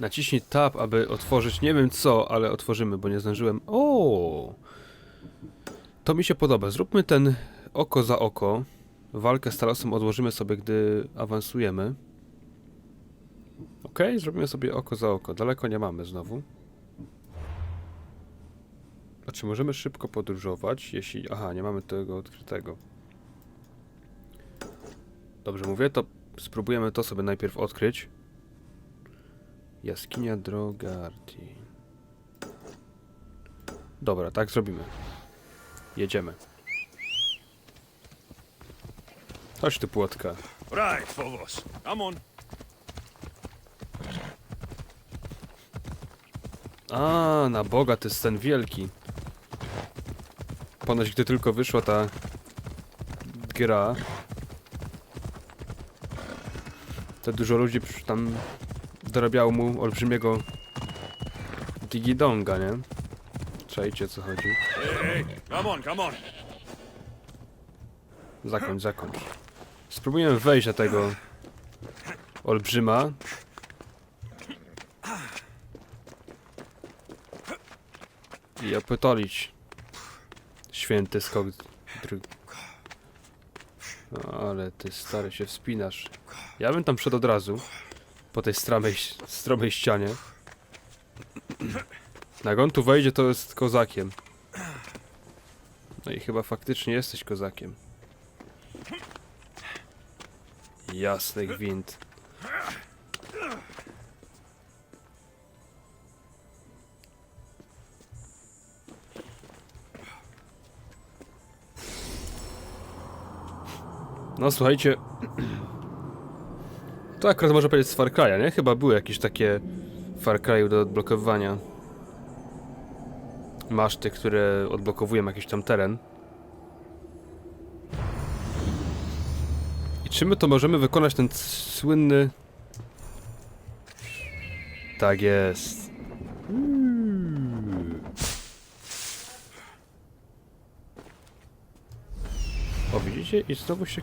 Naciśnij tab, aby otworzyć nie wiem co, ale otworzymy, bo nie zdążyłem. O! To mi się podoba. Zróbmy ten oko za oko. Walkę z Talosem odłożymy sobie, gdy awansujemy. Ok, zrobimy sobie oko za oko. Daleko nie mamy znowu. A czy możemy szybko podróżować, jeśli... Aha, nie mamy tego odkrytego. Dobrze mówię, to spróbujemy to sobie najpierw odkryć. Jaskinia Drogardi. Dobra, tak zrobimy. Jedziemy. Chodź tu, płotka. Right, Phobos. Come on. A, na Boga, to jest ten wielki. Ponoć, gdy tylko wyszła ta gra, to dużo ludzi tam dorabiało mu olbrzymiego digidonga, nie? Czajcie, co chodzi. Hey, hey, come on, come on. Zakończ, zakończ. Spróbujemy wejść na tego olbrzyma. I opytolić święty skok. dr- No, Ale ty stary się wspinasz. Ja bym tam szedł od razu. Po tej stramej, stromej ścianie. Jak on tu wejdzie, to jest kozakiem. No i chyba faktycznie jesteś kozakiem. Jasny gwint. No słuchajcie. To akurat można powiedzieć z Far Cry'a, nie? Chyba były jakieś takie Far Cry'u do odblokowywania. Maszty, które odblokowują jakiś tam teren. I czy my to możemy wykonać ten słynny... Tak jest. O, widzicie? I znowu się...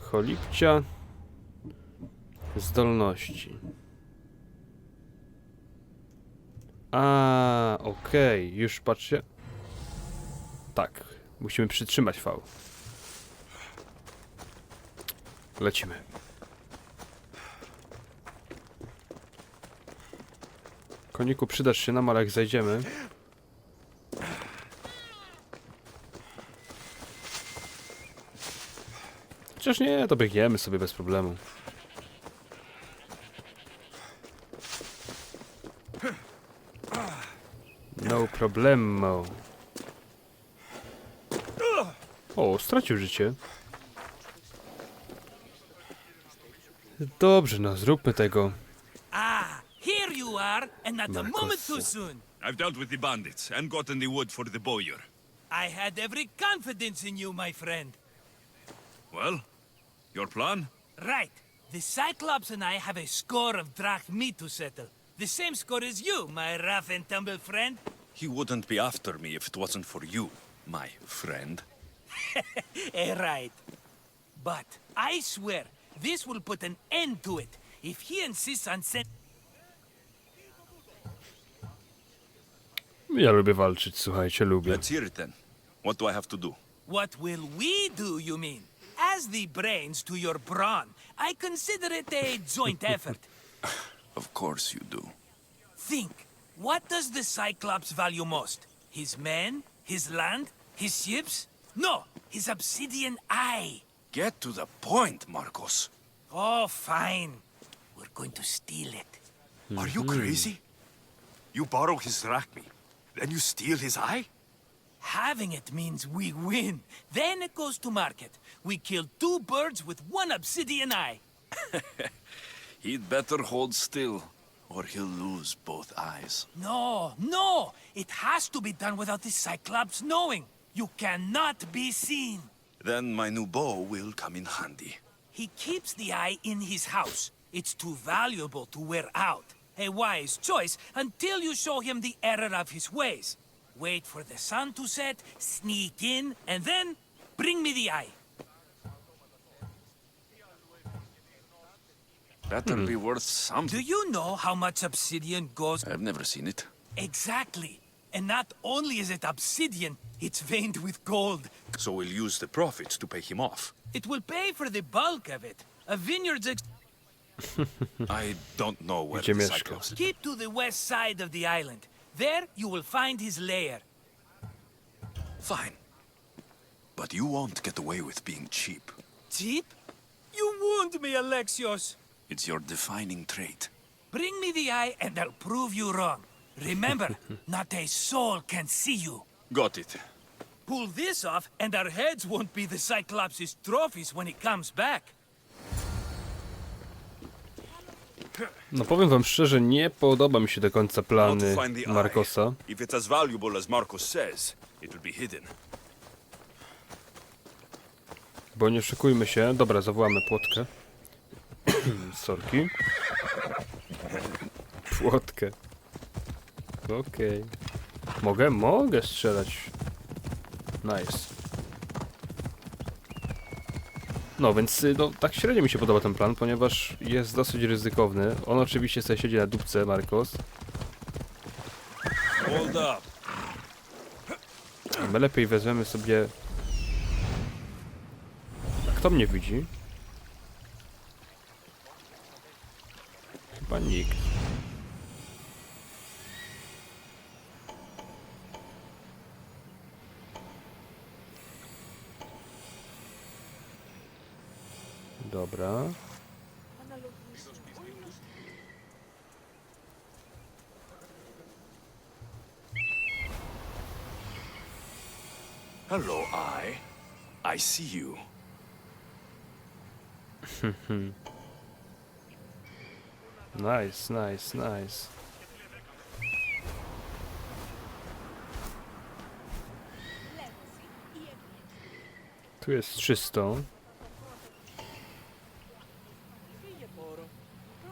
Cholipcia... Zdolności. A, okej, już patrzcie. Tak, musimy przytrzymać V. Lecimy. Koniku, przydasz się nam, ale jak zajdziemy... Chociaż nie, to biegniemy sobie bez problemu. No problemo. O, stracił życie. Dobrze, no zróbmy tego. Ah, here you are, and not a moment too soon. I've dealt with the bandits and gotten the wood for the bowyer. I had every confidence in you, my friend. Well, your plan? Right. The Cyclops and I have a score of drachmi to settle. The same score as you, my rough and tumble friend. He wouldn't be after me if it wasn't for you, my friend. Eh, right. But I swear, this will put an end to it. If he insists on send... Ja lubię walczyć, słuchajcie, lubię. Let's hear it then. What do I have to do? What will we do, you mean? As the brains to your brawn, I consider it a joint effort. Of course you do. Think, what does the Cyclops value most? His men? His land? His ships? No, his obsidian eye. Get to the point, Marcos. Oh, fine. We're going to steal it. Are you mm-hmm. crazy? You borrow his drachmi, then you steal his eye? Having it means we win. Then it goes to market. We kill two birds with one obsidian eye. He'd better hold still, or he'll lose both eyes. No, no! It has to be done without the Cyclops knowing. You cannot be seen. Then my new bow will come in handy. He keeps the eye in his house. It's too valuable to wear out. A wise choice until you show him the error of his ways. Wait for the sun to set, sneak in, and then bring me the eye. Better hmm. be worth something. Do you know how much obsidian goes? I've never seen it. Exactly. And not only is it obsidian, it's veined with gold. So we'll use the profits to pay him off. It will pay for the bulk of it. A vineyard's ex- I don't know where Gdzie the mieszka? Cyclops... Keep to the west side of the island. There you will find his lair. Fine. But you won't get away with being cheap. Cheap? You wound me, Alexios. It's your defining trait. Bring me the eye and I'll prove you wrong. Remember, not a soul can see you. Got it. Pull this off and our heads won't be the Cyclops' trophies when he comes back. No powiem wam szczerze, nie podoba mi się do końca plany to find the eye. Markosa. If it's as valuable as Marcos says, it will be hidden. Bo nie szykujmy się. Dobra, zawołamy płotkę. Sorki. Płotkę. Okej. Mogę? Mogę strzelać. Nice. No więc y, no, tak średnio mi się podoba ten plan, ponieważ jest dosyć ryzykowny. On oczywiście sobie siedzi na dupce, Marcos. Hold up. My lepiej wezmemy sobie... A kto mnie widzi? Chyba nikt. Dobra. Hello, I. I see you. Nice, nice, nice. Tu jest czysto.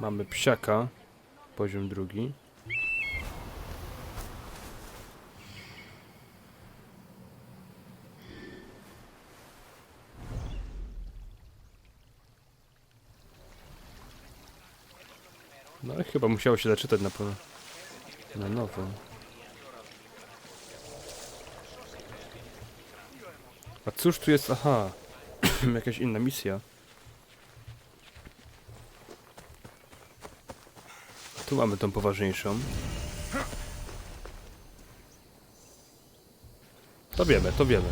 Mamy psiaka. Poziom drugi. Chyba musiało się zaczytać na, po- na nowo. A cóż tu jest? Aha. Jakaś inna misja. Tu mamy tą poważniejszą. To wiemy, to wiemy.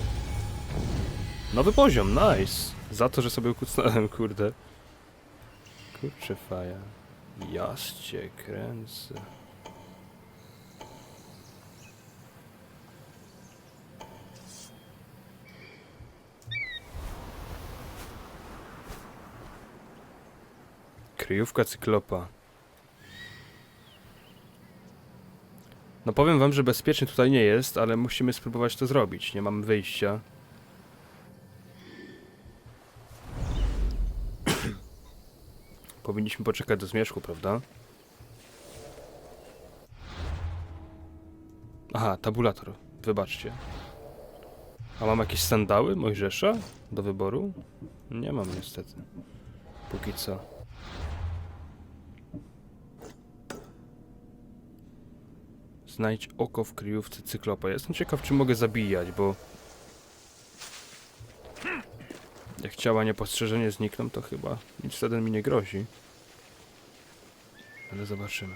Nowy poziom, nice! Za to, że sobie ukucnąłem, kurde. Kurczę faja. Jaście kręcę. Kryjówka cyklopa. No powiem wam, że bezpiecznie tutaj nie jest, ale musimy spróbować to zrobić. Nie mamy wyjścia. Powinniśmy poczekać do zmierzchu, prawda? Aha, tabulator. Wybaczcie. A mam jakieś sandały Mojżesza do wyboru? Nie mam niestety. Póki co. Znajdź oko w kryjówce cyklopa. Jestem ciekaw, czy mogę zabijać, bo... Jak ciała niepostrzeżenie znikną, to chyba nic wtedy mi nie grozi. Ale zobaczymy.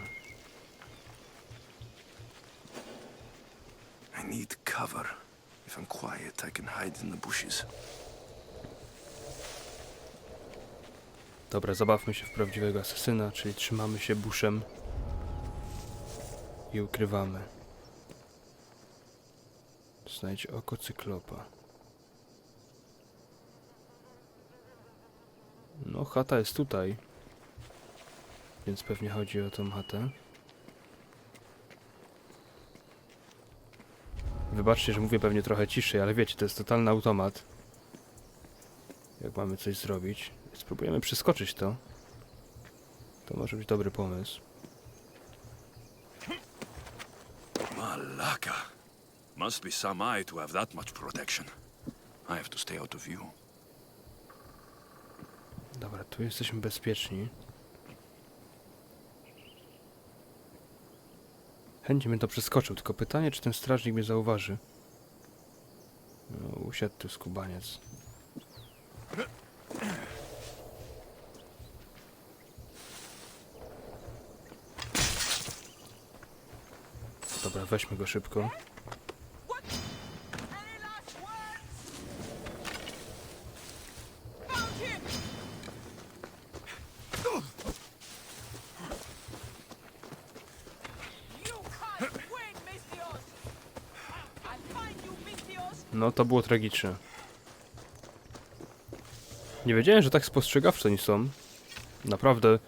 I need cover. If I'm quiet, I can hide in the bushes. Dobra, zabawmy się w prawdziwego asesyna, czyli trzymamy się buszem i ukrywamy. Znajdź oko cyklopa. No, chata jest tutaj. Więc pewnie chodzi o tą chatę. Wybaczcie, że mówię pewnie trochę ciszej, ale wiecie, to jest totalny automat. Jak mamy coś zrobić. Spróbujemy przeskoczyć to. To może być dobry pomysł. Malaka. Must be some eye to have that much protection. I have to stay out of view. Dobra, tu jesteśmy bezpieczni. Chętnie bym to przeskoczył, tylko pytanie, czy ten strażnik mnie zauważy. No, usiadł tu skubaniec. Dobra, weźmy go szybko. No, to było tragiczne. Nie wiedziałem, że tak spostrzegawcze oni są. Naprawdę.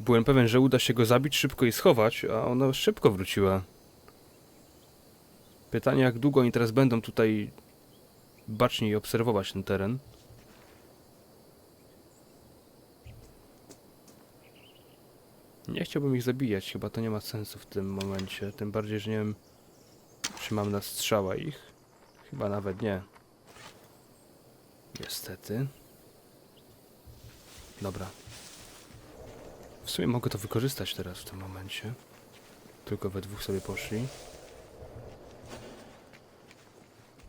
Byłem pewien, że uda się go zabić szybko i schować, a ona szybko wróciła. Pytanie, jak długo oni teraz będą tutaj baczniej obserwować ten teren. Nie chciałbym ich zabijać, chyba to nie ma sensu w tym momencie. Tym bardziej, że nie wiem, czy mam na strzała ich. Chyba nawet nie. Niestety. Dobra. W sumie mogę to wykorzystać teraz w tym momencie. Tylko we dwóch sobie poszli.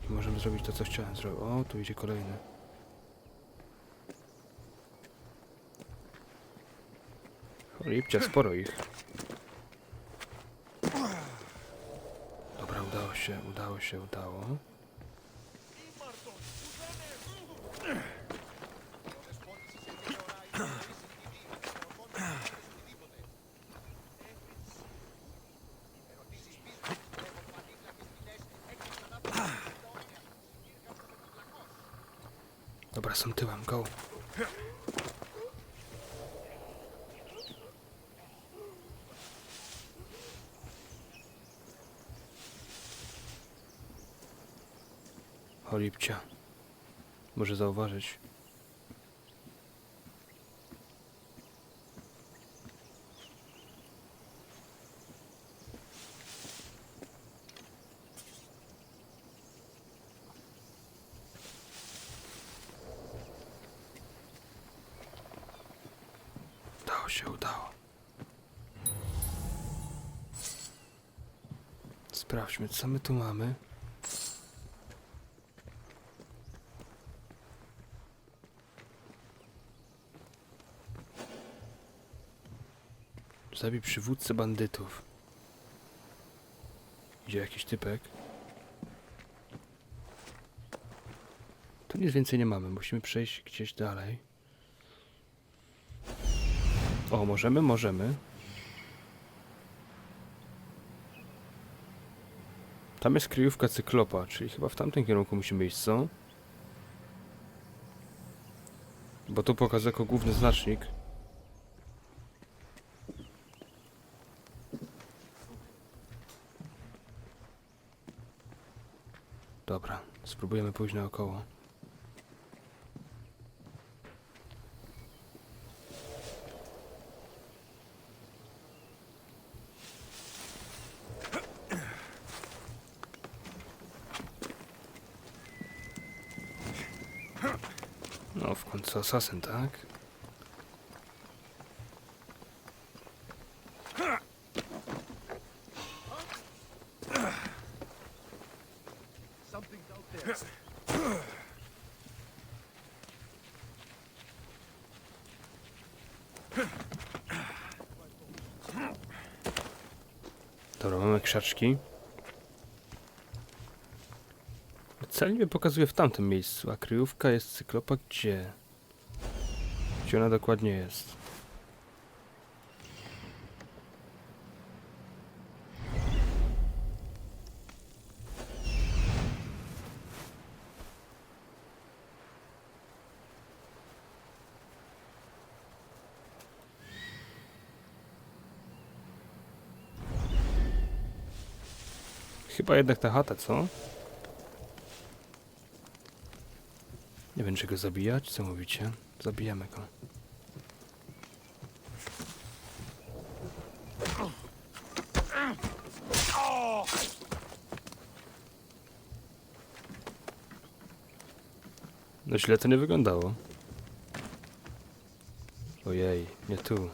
I możemy zrobić to, co chciałem zrobić. O, tu idzie kolejny. Lipcia, sporo ich. Dobra, udało się, udało się, udało. Dobra, są tyłem, go. Cholipcia. Może zauważyć. Udało się, udało. Sprawdźmy, co my tu mamy. Zabij przywódcę bandytów. Idzie jakiś typek. Tu nic więcej nie mamy. Musimy przejść gdzieś dalej. O, możemy? Możemy. Tam jest kryjówka cyklopa, czyli chyba w tamtym kierunku musimy iść, co? Bo tu pokazuje jako główny znacznik. Dobra, spróbujemy pójść naokoło. No, w końcu asasyn, tak? Dobra, mamy krzaczki. Cel mnie pokazuje w tamtym miejscu, a kryjówka jest cyklopa gdzie? Gdzie ona dokładnie jest? Chyba jednak ta chata, co? Nie wiem, czy go zabijać, co mówicie? Zabijemy go. No źle to nie wyglądało. Ojej, nie tu.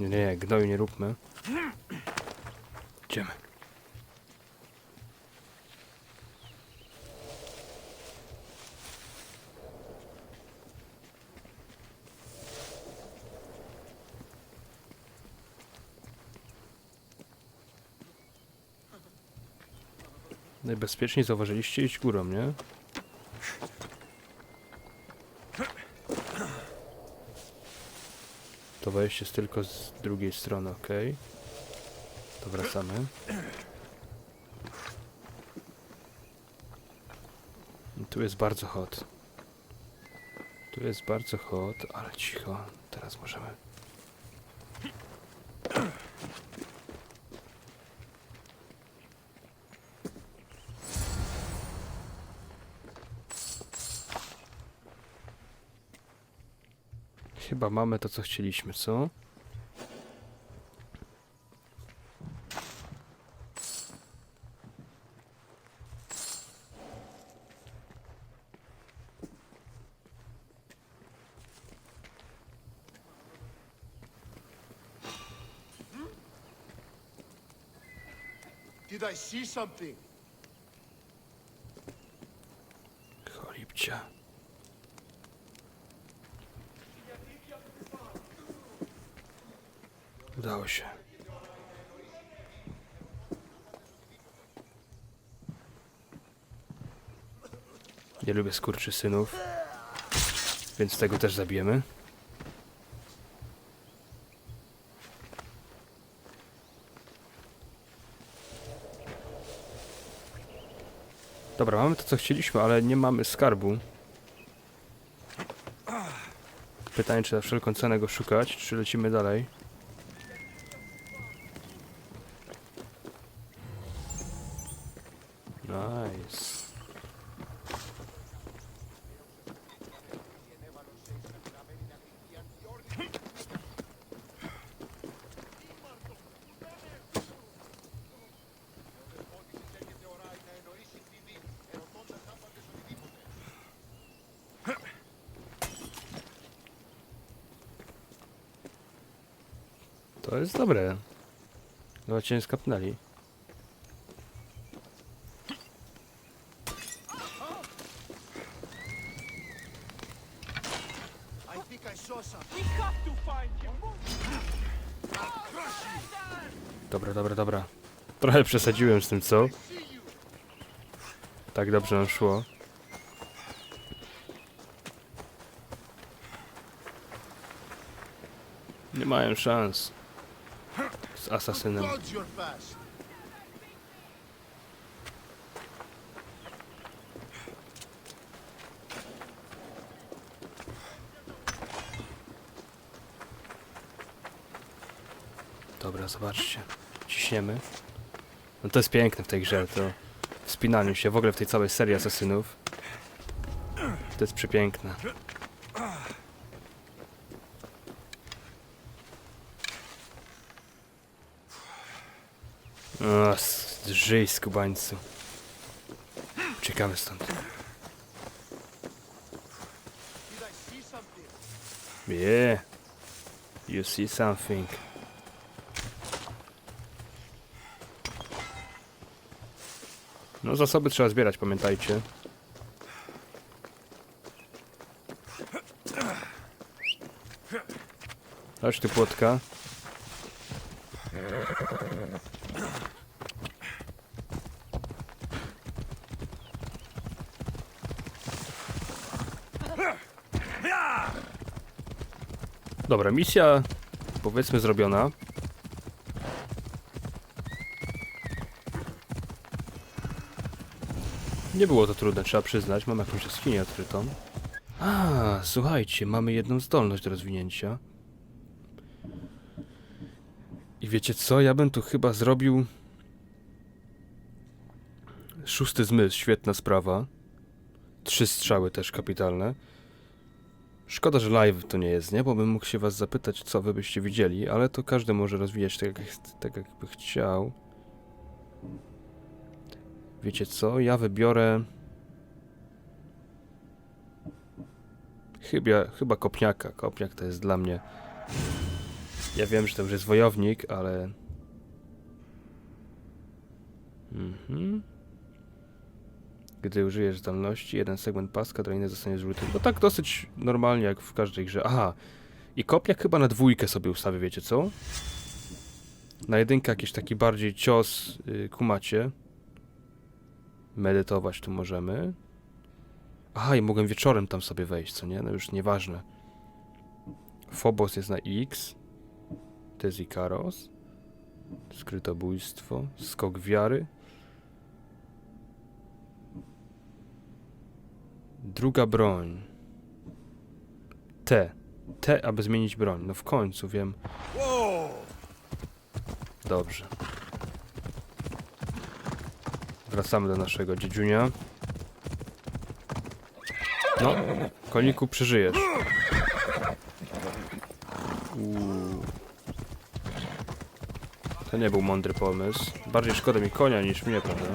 Nie, nie, gnoju nie róbmy. Idziemy. Najbezpieczniej zauważyliście iść górą, nie? To wejście jest tylko z drugiej strony, ok. To wracamy. I Tu jest bardzo hot. Tu jest bardzo hot, ale cicho. Teraz możemy. Chyba mamy to, co chcieliśmy, co? Did I see something? Cholipcia. Udało się. Nie lubię skurczysynów, więc tego też zabijemy. Dobra, mamy to co chcieliśmy, ale nie mamy skarbu. Pytanie, czy za wszelką cenę go szukać, czy lecimy dalej. Nice. To jest dobre. Chyba cię nie skapnęli. Dobra, dobra, dobra. Trochę przesadziłem z tym, co? Tak dobrze nam szło. Nie mają szans. Z asasynem. Dobra, zobaczcie. Ciśniemy. No to jest piękne w tej grze, to wspinaniu się, w ogóle w tej całej serii asasynów. To jest przepiękne. O, żyj skubańcu. Uciekamy stąd. Yeah. You see something. No zasoby trzeba zbierać, pamiętajcie. Chodź ty płotka. Dobra, misja powiedzmy zrobiona. Nie było to trudne, trzeba przyznać. Mam jakąś jaskinię odkrytą. A, słuchajcie, mamy jedną zdolność do rozwinięcia. I wiecie co? Ja bym tu chyba zrobił... Szósty zmysł, świetna sprawa. Trzy strzały też kapitalne. Szkoda, że live to nie jest, nie? Bo bym mógł się was zapytać, co wy byście widzieli, ale to każdy może rozwijać tak, jak, tak jakby chciał. Wiecie co? Ja wybiorę... Chyba, chyba kopniaka. Kopniak to jest dla mnie Ja wiem, że to już jest wojownik, ale... Mhm. Gdy użyjesz zdolności, jeden segment paska drabiny zostanie zużyty. No tak dosyć normalnie, jak w każdej grze. Aha. I kopniak chyba na dwójkę sobie ustawię, wiecie co? Na jedynkę jakiś taki bardziej cios yy, kumacie. Medytować tu możemy. Aha, i mogłem wieczorem tam sobie wejść, co nie? No już nieważne. Phobos jest na X. To jest Ikaros. Skrytobójstwo. Skok wiary. Druga broń. T. T, aby zmienić broń. No w końcu wiem. Dobrze. Wracamy do naszego dziedziunia. No, koniku przeżyjesz. Uuu. To nie był mądry pomysł. Bardziej szkoda mi konia niż mnie, prawda?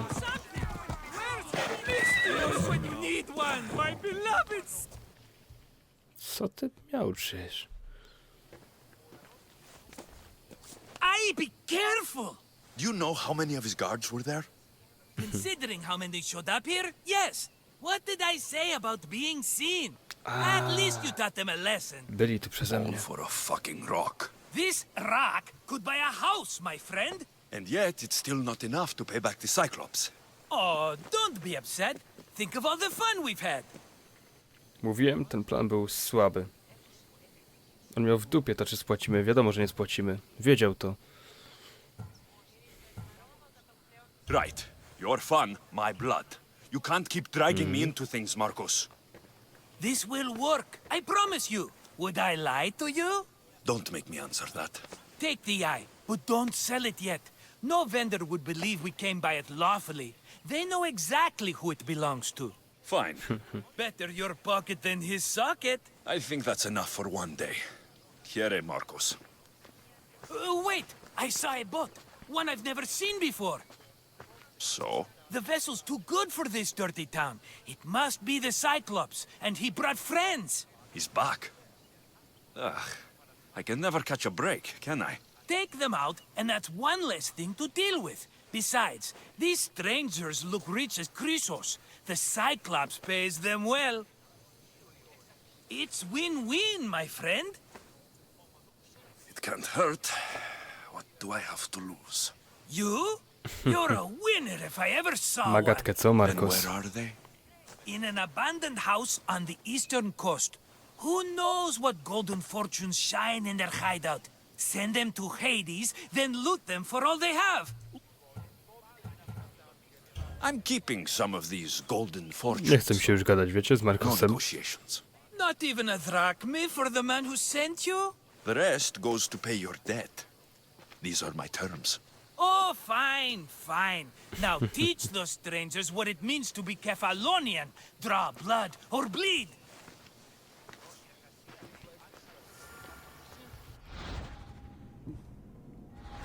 Co ty miałczysz? I be careful! Do you know how many of his guards were there? Considering how many showed up here, yes. What did I say about being seen? At ah. least you taught them a lesson. Byli tu przeze All mnie. for a fucking rock. This rock could buy a house, my friend. And yet, it's still not enough to pay back the Cyclops. Oh, don't be upset. Think of all the fun we've had. Mówiłem, ten plan był słaby. On miał w dupie to, czy spłacimy. Wiadomo, że nie spłacimy. Wiedział to. Right. Your fun, my blood. You can't keep dragging me into things, Marcos. This will work, I promise you. Would I lie to you? Don't make me answer that. Take the eye, but don't sell it yet. No vendor would believe we came by it lawfully. They know exactly who it belongs to. Fine. Better your pocket than his socket. I think that's enough for one day. Here, Marcos. Uh, wait, I saw a boat. One I've never seen before. So? The vessel's too good for this dirty town. It must be the Cyclops, and he brought friends. He's back. Ugh. I can never catch a break, can I? Take them out, and that's one less thing to deal with. Besides, these strangers look rich as Chrysos. The Cyclops pays them well. It's win-win, my friend. It can't hurt. What do I have to lose? You? You're a winner if I ever saw one. Magatkę, co, And Marcos? where are they? In an abandoned house on the eastern coast. Who knows what golden fortunes shine in their hideout? Send them to Hades, then loot them for all they have. I'm keeping some of these golden fortunes. Nie chcę mi się już gadać, wiecie, z Markosem. negotiations. Not even a drachme for the man who sent you? The rest goes to pay your debt. These are my terms. Oh, fine, fine. Now teach those strangers what it means to be Kefalonian. Draw blood or bleed.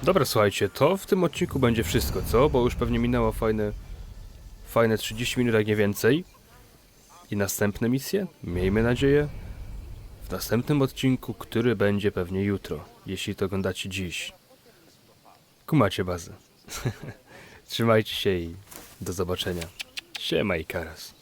Dobra, słuchajcie, to w tym odcinku będzie wszystko, co? Bo już pewnie minęło fajne, fajne 30 minut, jak nie więcej. I następne misje, miejmy nadzieję, w następnym odcinku, który będzie pewnie jutro, jeśli to oglądacie dziś. Kumacie bazę. Trzymajcie się i do zobaczenia. Siema i karas.